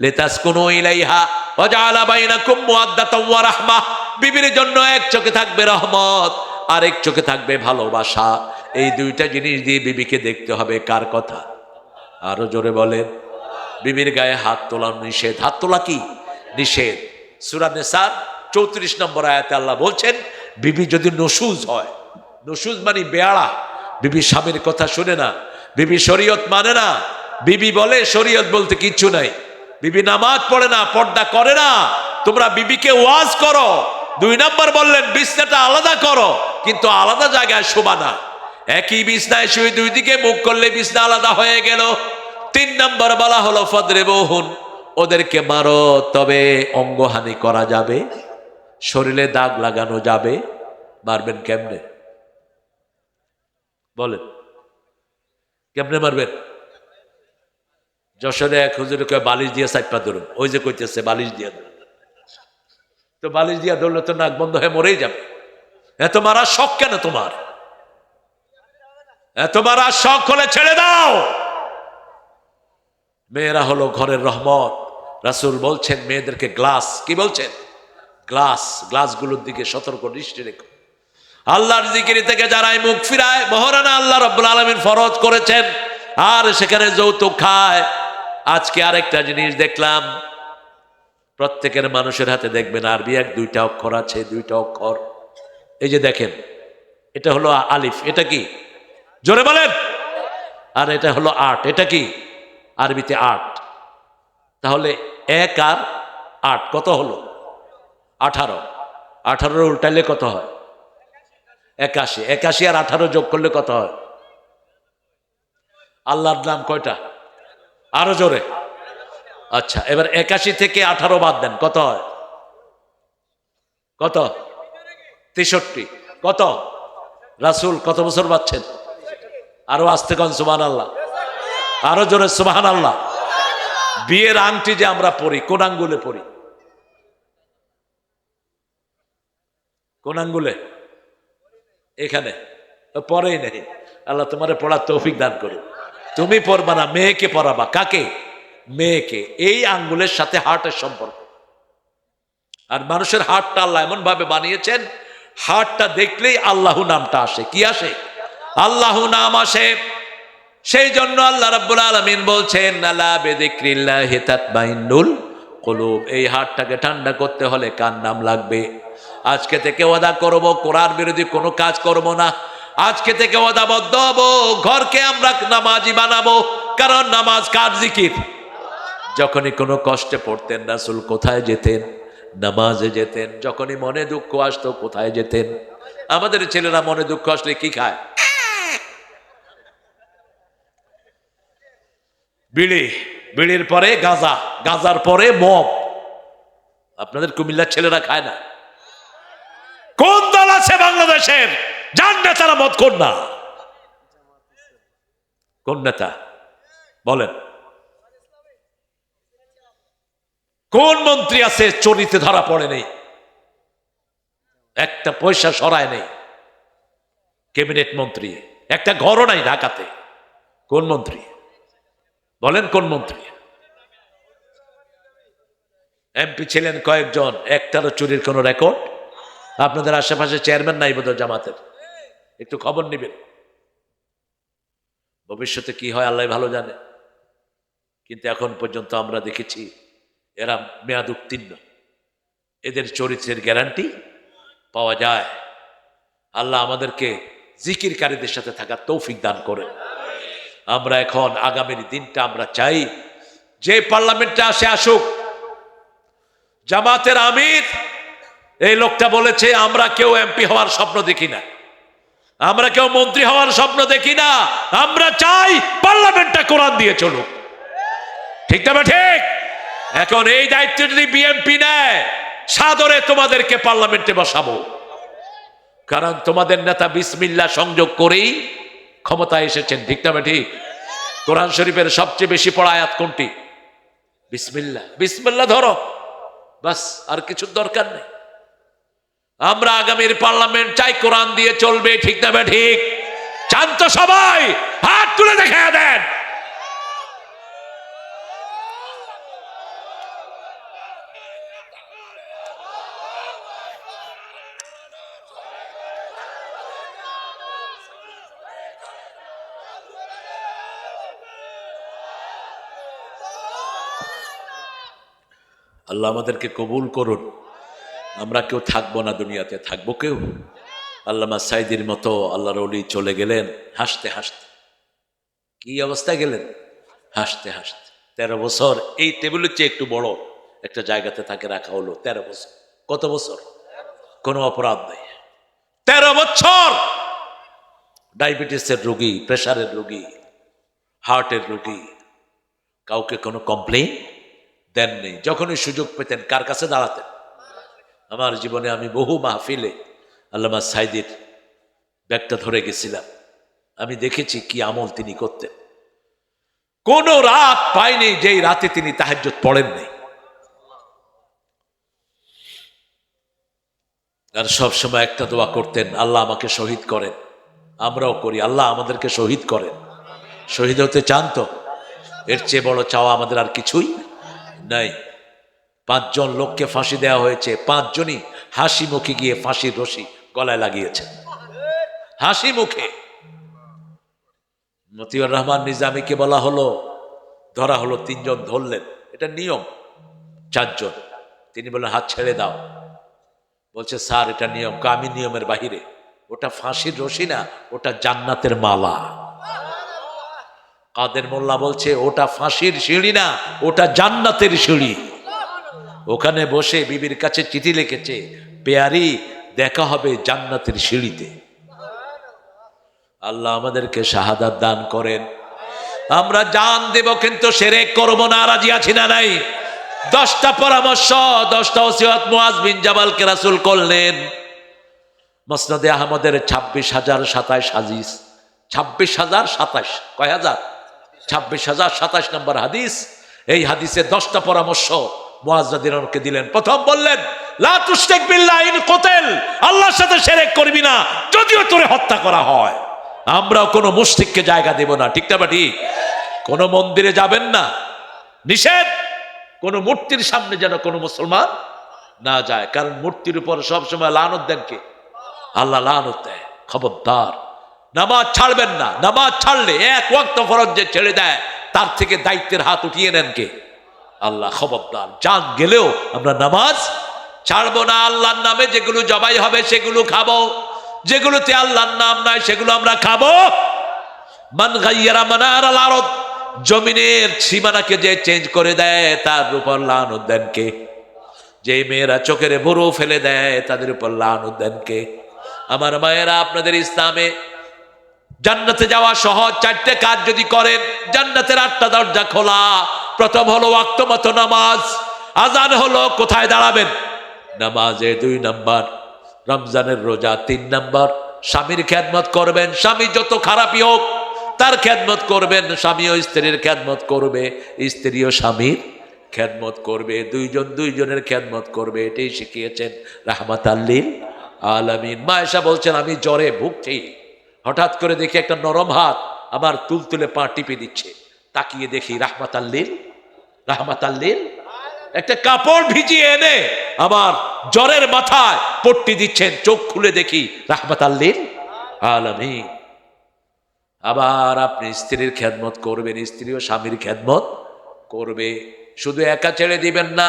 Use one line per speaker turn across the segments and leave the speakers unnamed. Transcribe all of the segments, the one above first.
লিতাসকুনু ইলাইহা বিবির জন্য এক চোখে থাকবে রহমত আর এক চোখে থাকবে ভালোবাসা। এই দুইটা জিনিস দিয়ে বিবিকে দেখতে হবে, কার কথা? আরও জোরে বলেন। বিবির গায়ে হাত তোলা নিষেধ। হাত তোলা কি? নিষেধ। সুরানে সার চৌত্রিশ নম্বর আয়াতে আল্লাহ বলছেন, বিবি যদি নসুজ হয়, নসুজ মানে বেয়াড়া। বিবি স্বামীর কথা শুনে না। বিবি শরীয়ত মানে না। বিবি বলে শরীয়ত বলতে কিচ্ছু নাই। বিবি নামাজ পড়ে না, পর্দা করে না। তোমরা বিবিকে ওয়াজ করো। দুই নম্বর বললেন, বিছনাটা আলাদা করো, কিন্তু আলাদা জায়গায় শোভা না। একই বিছনায় শুয়ে দুই দিকে মুখ করলে বিছনা আলাদা হয়ে গেল। তিন নম্বর বলা হলো, ফদরে বহুন ওদেরকে মারো, তবে অঙ্গহানি করা যাবে, শরীরে দাগ লাগানো যাবে। মারবেন কেমনে? বলেন, কেমনে মারবেন? যশোরে এক হুজুরে কয়ে, বালিশ দিয়ে সাইপা ধরুন। ওই যে কইতেছে, বালিশ দিয়ে ধরুন। তো বালিশ দিয়ে ধরলে তো নাক বন্ধ হয়ে মরেই যাবে। এত মারার শখ কেন তোমার? এত মারার শখ হলে ছেড়ে দাও! মেয়েরা হলো ঘরের রহমত। রাসূল বলছেন, মেয়েদেরকে গ্লাস। কি বলছেন? গ্লাস। গ্লাসগুলোর দিকে সতর্ক দৃষ্টি রেখো। আল্লাহর জিকিরি থেকে যারাই মুখ ফিরায়, মহারানা আল্লাহ রব্বুল আলমিন ফরজ করেছেন। আর সেখানে যৌতুক খায় আজকে আরেকটা জিনিস দেখলাম। প্রত্যেকের মানুষের হাতে দেখবেন আরবি এক, দুইটা অক্ষর আছে, দুইটা অক্ষর। এই যে দেখেন, এটা হলো আলিফ, এটা কি? জোরে বলেন। আর এটা হলো আট, এটা কি? আরবিতে আট। তাহলে এক আর আট, কত হলো? আঠারো। আঠারোর উল্টাইলে কত হয়? একাশি। একাশি আর আঠারো যোগ করলে কত হয়? আল্লাহর নাম কয়টা? আরও জোরে। আচ্ছা এবার একাশি থেকে আঠারো বাদ দেন। কত হয়? কত? তেষট্টি। কত? রাসুল কত বছর বাচ্ছেন? আরও আসতে কন সুবাহ আল্লাহ আরও জোরে সুবাহান আল্লাহ বিয়ের আংটি যে আমরা পড়ি কোন আঙ্গুলে পড়ি কোন আঙ্গুলে? এখানে। পরেই নেই। আল্লাহ তোমার পড়ার তৌফিক দান করুন তুমি পড়বা না, মেয়েকে পড়াবা। কাকে? মেয়েকে। এই আঙ্গুলের সাথে হার্টের সম্পর্ক। আর মানুষের হার্টটা আল্লাহ এমন ভাবে বানিয়েছেন, হার্টটা দেখলেই আল্লাহ নামটা আসে। কি আসে? আল্লাহ নাম আসে। সেই জন্য আল্লাহ রাব্বুল আলামিন বলছেন কুলুব। এই হার্টটাকে ঠান্ডা করতে হলে কার নাম লাগবে? আজকে থেকে ওয়াদা করব, কোরআন বিরোধী কোনো কাজ করব না। আজকে থেকে ওয়াদাবদ্ধ হব, ঘরকে আমরা নামাজি বানাবো। কারণ নামাজ কার জিকির? যখনই কোনো কষ্টে পড়তেন রাসুল কোথায় যেতেন? নামাজে যেতেন। যখনই মনে দুঃখ আসতো, কোথায় যেতেন? আমাদের ছেলেরা মনে দুঃখ আসলে কি খায়? বিড়ি। বিড়ির পরে গাঁজা। গাঁজার পরে মদ আপনাদের কুমিল্লার ছেলেরা খায় না? কোন দল আছে বাংলাদেশের? যার নেতারা মদ কোন না। কোন নেতা? বলেন। কোন মন্ত্রী আছে চরিতে ধরা পড়ে নেই? একটা পয়সা সরায় নেই। ক্যাবিনেট মন্ত্রী। একটা ঘরও নাই ঢাকাতে। কোন মন্ত্রী? বলেন কোন মন্ত্রী? এমপি ছিলেন কয়েকজন। একটারও চুরির কোনো রেকর্ড আপনাদের আশেপাশে চেয়ারম্যান নাই বোধ জামাতের। একটু খবর নেবেন। ভবিষ্যতে কি হয় আল্লাহ ভালো জানে। কিন্তু এখন পর্যন্ত আমরা দেখেছি এরা মেয়াদ উত্তীর্ণ। এদের চরিত্রের গ্যারান্টি পাওয়া যায়। আল্লাহ আমাদেরকে জিকিরকারীদের সাথে থাকার তৌফিক দান করেন আমরা এখন আগামীর দিনটা আমরা চাই, যে পার্লামেন্টে আসে আসুক, জামাতের আমির, এই লোকটা বলেছে, আমরা কেউ এমপি হওয়ার স্বপ্ন দেখি না। আমরা কেউ মন্ত্রী হওয়ার স্বপ্ন দেখি না। আমরা চাই পার্লামেন্টটা কোরআন দিয়ে চলুক। ঠিক তবে ঠিক? এখন এই দায়িত্ব যদি বিএমপি নেয়, সাদরে তোমাদেরকে পার্লামেন্টে বসাবো। কারণ তোমাদের নেতা বিসমিল্লা সংযোগ করেই ক্ষমতায় এসেছেন, ঠিক তবে ঠিক? কোরআন শরীফের সবচেয়ে বেশি পড়া আয়াত কোনটি? বিসমিল্লা বিসমিল্লা ধরো। বাস, আর কিছুর দরকার নেই। আমরা আগামীর পার্লামেন্ট চাই, কোরআন দিয়ে চলবে, ঠিক না ঠিক? চান তো সবাই, হাত তুলে দেখা দেন। আল্লাহ আমাদেরকে কবুল করুন। আমরা কেউ থাকব না দুনিয়াতে, থাকব কেউ। আল্লামা সাইদির মতো আল্লাহর অলি চলে গেলেন, হাসতে হাসতে। কি অবস্থায় গেলেন? হাসতে হাসতে। তেরো বছর, এই টেবিলের চেয়ে একটু বড় একটা জায়গাতে তাকে রাখা হলো, তেরো বছর। কত বছর? কোনো অপরাধ নেই। তেরো বছর! ডায়াবেটিসের রোগী, প্রেশারের রোগী, হার্টের রোগী, কাউকে কোনো কমপ্লেন দেননি যখনই সুযোগ পেতেন, কার কাছে দাঁড়াতেন? আমার জীবনে আমি বহু মাহফিলে আল্লামা সাইদির ব্যাগটা ধরে গেছিলাম। আমি দেখেছি কি আমল তিনি করতেন। কোন রাত পাইনি যেই রাতে তিনি তাহাজ্জুদ পড়েননি আর সব সময় একটা দোয়া করতেন, আল্লাহ আমাকে শহীদ করেন। আমরাও করি, আল্লাহ আমাদেরকে শহীদ করেন। শহীদ হতে চান তো? এর চেয়ে বড় চাওয়া আমাদের আর কিছুই নাই। পাঁচজন লোককে ফাঁসি দেওয়া হয়েছে, পাঁচজনই হাসি মুখে গিয়ে ফাঁসির রশি গলায় লাগিয়েছে। হাসি মুখে মতিউর রহমান নিজামীকে বলা হলো, ধরা হলো তিনজন ধরলেন। এটা নিয়ম, চারজন। তিনি বললেন, হাত ছেড়ে দাও। বলছে, স্যার, এটা নিয়ম আমি নিয়মের বাহিরে। ওটা ফাঁসির রশি না, ওটা জান্নাতের মালা। কাদের মোল্লা বলছে, ওটা ফাঁসির সিঁড়ি না, ওটা জান্নাতের সিঁড়ি। ওখানে বসে বিবির কাছে চিঠি লিখেছে, পেয়ারি, দেখা হবে জান্নাতের সিঁড়িতে। আল্লাহ আমাদেরকে শাহাদাত দান করেন। আমরা জান দেব, কিন্তু সেরে করব না, রাজি আছি না নাই? দশটা পরামর্শ, দশটা ওসিয়ত মুয়াজ বিন জামালকে রাসুল করলেন। মসনদে আহমদের ছাব্বিশ হাজার সাতাইশ হাজিস ছাব্বিশ হাজার সাতাইশ কয় হাজার? ছাব্বিশ হাজার সাতাইশ নম্বর হাদিস। এই হাদিসে দশটা পরামর্শ। মুয়াজ্জাদিনকে দিলেন। প্রথম বললেন, লা তুশরিক বিল্লাহ ইন কুতিল আল্লাহর সাথে শিরক করবি না, যদিও তোরে হত্যা করা হয়। আমরাও কোনো মুশরিককে জায়গা দেব না, ঠিক না বা ঠিক? কোনো মন্দিরে যাবেন না। নিষেধ, কোনো মূর্তির সামনে যেন কোনো মুসলমান না যায়, কারণ মূর্তির উপর সবসময় লানত দেন কে? আল্লাহ লানত দেয়, খবরদার। নামাজ ছাড়বেন না, নামাজ ছাড়লে এক ওয়াক্ত ফরজ যে ছেড়ে দেয়, তার থেকে দায়িত্বের হাত উঠিয়ে নেন কে? আল্লাহ খবরদার। জান গেলেও আমরা নামাজ ছাড়বো না, আল্লাহর নামে যেগুলো জবাই হবে সেগুলো খাব। যেগুলোতে আল্লাহর নাম নাই সেগুলো আমরা খাব। মান গাইয়ারা মানার আলারত জমিনের সীমানাকে যে চেঞ্জ করে দেয় তার উপর লান উদ্যান কে? যে মেয়েরা চোখের বড়ো ফেলে দেয় তাদের উপর লান উদ্যান কে? আমার মায়েরা, আপনাদের ইসলামে জান্নাতে যাওয়া সহজ, চারটে কাজ যদি করেন, জান্নাতের আটটা দরজা খোলা। প্রথম হলো ওয়াক্তমত নামাজ, আজান হলো কোথায় দাঁড়াবেন? নামাজে দুই নাম্বার, রমজানের রোজা তিন নাম্বার। স্বামীর খ্যাদমত করবেন, স্বামী যত খারাপই হোক, তার খ্যাদমত করবেন স্বামীও স্ত্রীর খ্যাদমত করবে স্ত্রীও স্বামীর খ্যাদমত করবে, দুইজন দুইজনের খ্যাদমত করবে, এটাই শিখিয়েছেন রাহমাত আল্লিল আলামিন। মা এসা বলছেন, আমি জ্বরে ভুগছি। হঠাৎ করে দেখি একটা নরম হাত আমার তুলতুলে পা টিপে দিচ্ছে। তাকিয়ে দেখি রাহমাত আল্লিল রাহমাত একটা কাপড় ভিজিয়ে এনে আমার জ্বরের মাথায় পট্টি দিচ্ছেন, চোখ খুলে দেখি রাহমাত আল্লিল আবার আপনি স্ত্রীর খেদমত করবেন স্ত্রীও স্বামীর খেদমত করবে। শুধু একা ছেড়ে দিবেন না,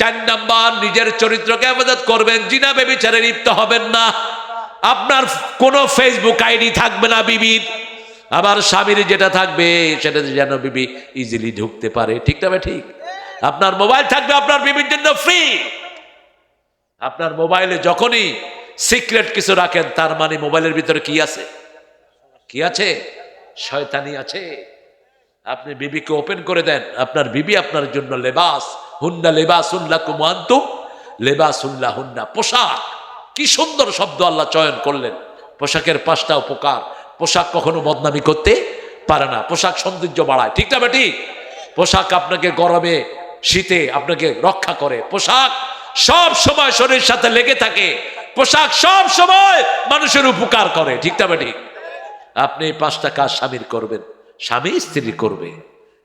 চার নাম্বার, নিজের চরিত্রকে আবাদত করবেন, জিনা বেবিচারে লিপ্ত হবেন না। আপনার কোনো ফেসবুক আইডি থাকবে না, বিবির। আবার স্বামীর যেটা থাকবে, সেটা যেন বিবি ইজিলি ঢুকতে পারে। ঠিক ভাই? ঠিক? আপনার মোবাইল থাকবে আপনার বিবির জন্য ফ্রি আপনার মোবাইলে যখনই সিক্রেট কিছু রাখেন, তার মানে মোবাইলের ভিতরে কি আছে? কি আছে? শয়তানি আছে। আপনি বিবিকে ওপেন করে দেন, আপনার বিবি আপনার জন্য লেবাস। হুন্না লেবাস উল্লাহ কুমান্তু লেবাস উল্লাহ হুন্না পোশাক। কি সুন্দর শব্দ আল্লাহ চয়ন করলেন। পোশাকের পাঁচটা উপকার। পোশাক কখনো বদনামি করতে পারে না। পোশাক সৌন্দর্য বাড়ায়। ঠিক না বেটি? পোশাক আপনাকে গরমে, শীতে আপনাকে রক্ষা করে। পোশাক সব সময় শরীরের সাথে লেগে থাকে। পোশাক সব সময় মানুষের উপকার করে। ঠিক না বেটি? আপনি পাঁচটা কাজ স্বামীর করবেন। স্বামী স্ত্রী করবে।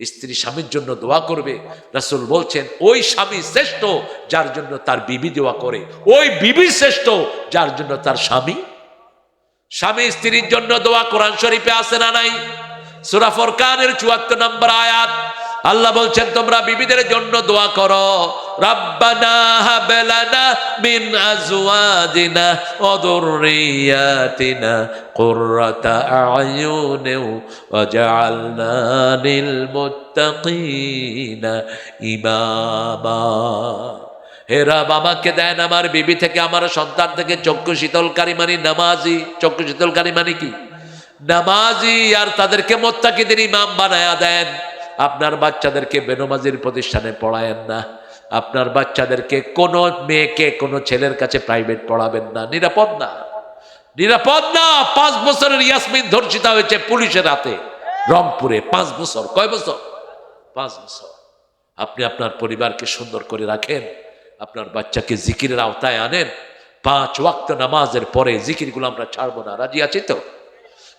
স্ত্রী স্বামীর জন্য দোয়া করবে। রাসুল বলছেন, ওই স্বামী শ্রেষ্ঠ যার জন্য তার বিবি দোয়া করে। ওই বিবি শ্রেষ্ঠ যার জন্য তার স্বামী স্বামী স্ত্রীর জন্য দোয়া কোরআন শরীফে আছে না নাই? সুরাফর কানের চুয়াত্তর নম্বর আয়াত, আল্লাহ বলছেন, তোমরা বিবিদের জন্য দোয়া করো, রাব্বানা ইমামা। হেরা বাবাকে দেন আমার বিবি থেকে, আমার সন্তান থেকে। চক্ষু শীতলকারী মানি নামাজি। চক্ষু শীতলকারী মানে কি? নামাজি, আর তাদেরকে মোত্তাকিদের ইমাম বানায়া দেন। আপনার বাচ্চাদেরকে বেনমাজির প্রতিষ্ঠানে পড়ায়েন না। আপনার বাচ্চাদেরকে কোনো মেয়েকে, কোনো ছেলের কাছে প্রাইভেট পড়াবেন না। নিরাপদ না। নিরাপদ না। পাঁচ বছরের ইয়াসমিন ধর্ষিতা হয়েছে পুলিশের হাতে। রংপুরে পাঁচ বছর। কয় বছর? পাঁচ বছর। আপনি আপনার পরিবারকে সুন্দর করে রাখেন। আপনার বাচ্চাকে জিকিরের আওতায় আনেন। পাঁচ ওয়াক্ত নামাজের পরে জিকিরগুলো আমরা ছাড়বো না। রাজি আছি তো?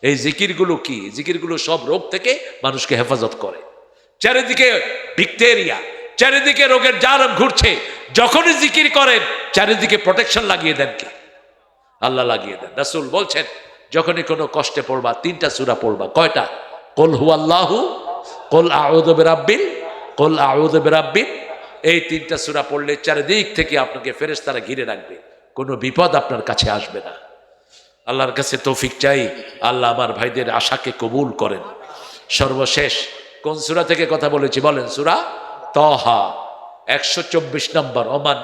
এই জিকিরগুলো কি? জিকিরগুলো সব রোগ থেকে মানুষকে হেফাজত করে। চারিদিকে ভিক্টেরিয়া চারিদিকে রোগের জারম ঘুরছে। যখনই জিকির করেন, চারিদিকে প্রোটেকশন লাগিয়ে দেন কি? আল্লাহ লাগিয়ে দেন। রাসুল বলছেন, যখনই কোনো কষ্টে পড়বা, তিনটা সুরা পড়বা। কয়টা? কল হু আল্লাহু কল আউদ বেরাব্বিল, কল আউদ বেরাব্বিল এই তিনটা সুরা পড়লে চারিদিক থেকে আপনাকে ফেরেশতারা ঘিরে রাখবে। কোনো বিপদ আপনার কাছে আসবে না। আল্লাহর কাছে তৌফিক চাই। আল্লাহ আমার ভাইদের আশাকে কবুল করেন। সর্বশেষ কোন সুরা থেকে কথা বলেছি বলেন? সুরা তহা একশো চব্বিশ নম্বর, ওমান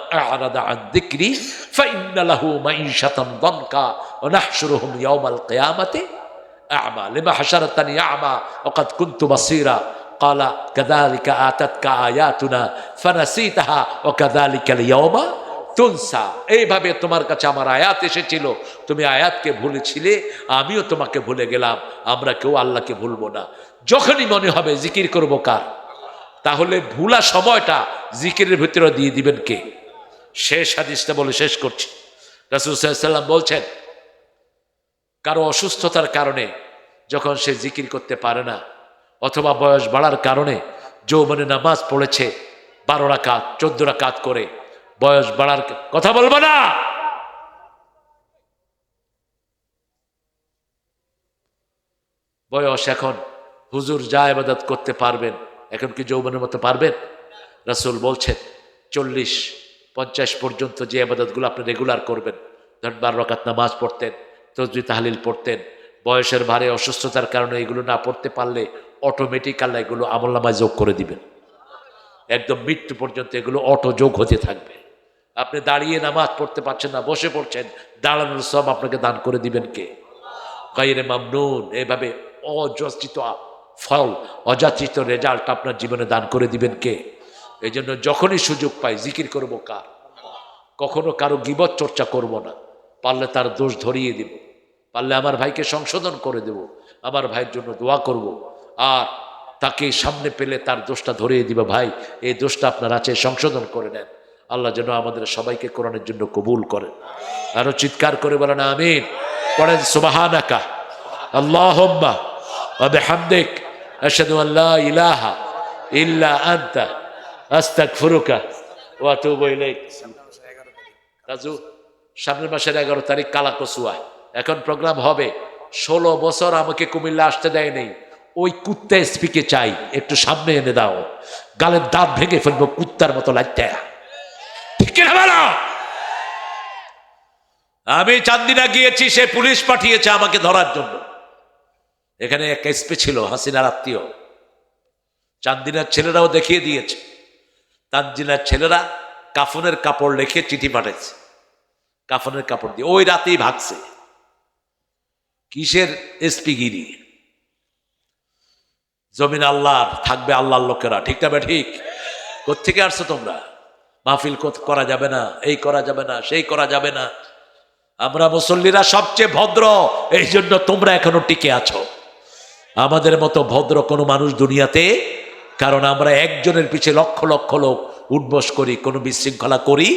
কিয়ামাতি আ'মা। কালা কাদালিকা আতাতকা আয়াতুনা ও কাদালিকা ইয়াওমা তুলসা এইভাবে তোমার কাছে আমার আয়াত এসেছিল। তুমি আয়াতকে ভুলেছিলে, আমিও তোমাকে ভুলে গেলাম। আমরা কেউ আল্লাহকে ভুলবো না। যখনই মনে হবে জিকির করব কার, তাহলে ভুলা সময়টা জিকিরের ভিতরে দিয়ে দিবেন কে? শেষ হাদিসটা বলে শেষ করছি। রাসুলসাল্লাম বলছেন, কারও অসুস্থতার কারণে যখন সে জিকির করতে পারে না অথবা বয়স বাড়ার কারণে যৌবনে নামাজ পড়েছে, বারো রাকাত, চোদ্দ রাকাত করে। বয়স বাড়ার কথা বলব না? বয়স এখন, হুজুর যা ইবাদত করতে পারবেন, এখন কি যৌবনের মতো পারবেন? রাসূল বলছেন, চল্লিশ, পঞ্চাশ পর্যন্ত যে আবাদতগুলো আপনি রেগুলার করবেন, ধরেন বারো রকাত নামাজ পড়তেন, তসবি তাহলিল পড়তেন, বয়সের ভারে অসুস্থতার কারণে এগুলো না পড়তে পারলে অটোমেটিক আল্লাহ এগুলো আমলনামায় যোগ করে দিবেন। একদম মৃত্যু পর্যন্ত এগুলো অটো যোগ হতে থাকবে। আপনি দাঁড়িয়ে নামাজ পড়তে পারছেন না, বসে পড়ছেন, দাঁড়ানোর সব আপনাকে দান করে দিবেন কে? গাইরে মামনুন, এভাবে অযাচিত ফল, অযাচিত রেজাল্ট আপনার জীবনে দান করে দিবেন কে? এই জন্য যখনই সুযোগ পাই, জিকির করব কার? কখনো কারও গিবত চর্চা করব না। পারলে তার দোষ ধরিয়ে দিব। পারলে আমার ভাইকে সংশোধন করে দেব। আমার ভাইয়ের জন্য দোয়া করব। আর তাকে সামনে পেলে তার দোষটা ধরিয়ে দিবে, ভাই, এই দোষটা আপনার আছে, সংশোধন করে নেন। আল্লাহ যেন আমাদের সবাইকে কোরআনের জন্য কবুল করেন। আরও চিৎকার করে বলেন, আমিন। পড়েন, সুবাহানাকা। আল্লাহুম্মা ওয়া বিহামদিক। আশহাদু আন লা ইলাহা ইল্লা আনতা। আস্তাগফিরুকা ওয়া আতুবু ইলাইক। রাজু সামনের মাসের এগারো তারিখ কালাকসুয়া। এখন প্রোগ্রাম হবে। ষোলো বছর আমাকে কুমিল্লা আসতে দেয় নেই। ওই কুত্তা এসপিকে চাই, একটু সামনে এনে দাও। গালের দাঁত ভেঙে ফেলব কুত্তার মতো লাগতে? আমি চান্দিনা গিয়েছি, সে পুলিশ পাঠিয়েছে আমাকে ধরার জন্য। এখানে এক এসপি ছিল, হাসিনার আত্মীয়। চান্দিনার ছেলেরাও দেখিয়ে দিয়েছে। তানজিনার ছেলেরা কাফনের কাপড় লেখে চিঠি পাঠাইছে। কাফনের কাপড় দিয়ে। ওই রাতেই ভাগছে। কিসের এসপি গিরি জমিন আল্লাহর, থাকবে আল্লাহর লোকেরা। ঠিক না ঠিক? কোথেকে আসছো তোমরা? মাহফিল করা যাবে না, এই করা যাবে না, সেই করা যাবে না। আমরা মুসল্লিরা সবচেয়ে ভদ্র, এই জন্য তোমরা এখনও টিকে আছো। আমাদের মতো ভদ্র কোনো মানুষ দুনিয়াতে, কারণ আমরা একজনের পিছে লক্ষ লক্ষ লোক উঠবস করি, কোনো বিশৃঙ্খলা করি।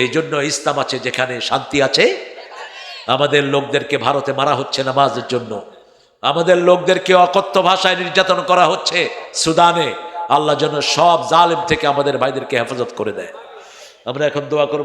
এই জন্য ইসলাম আছে যেখানে শান্তি আছে। আমাদের লোকদেরকে ভারতে মারা হচ্ছে নামাজের জন্য। আমাদের লোকদেরকে অকথ্য ভাষায় নির্যাতন করা হচ্ছে সুদানে। আল্লাহ যেন সব জালেম থেকে আমাদের ভাইদেরকে হেফাজত করে দেয়। আমরা এখন দোয়া করব।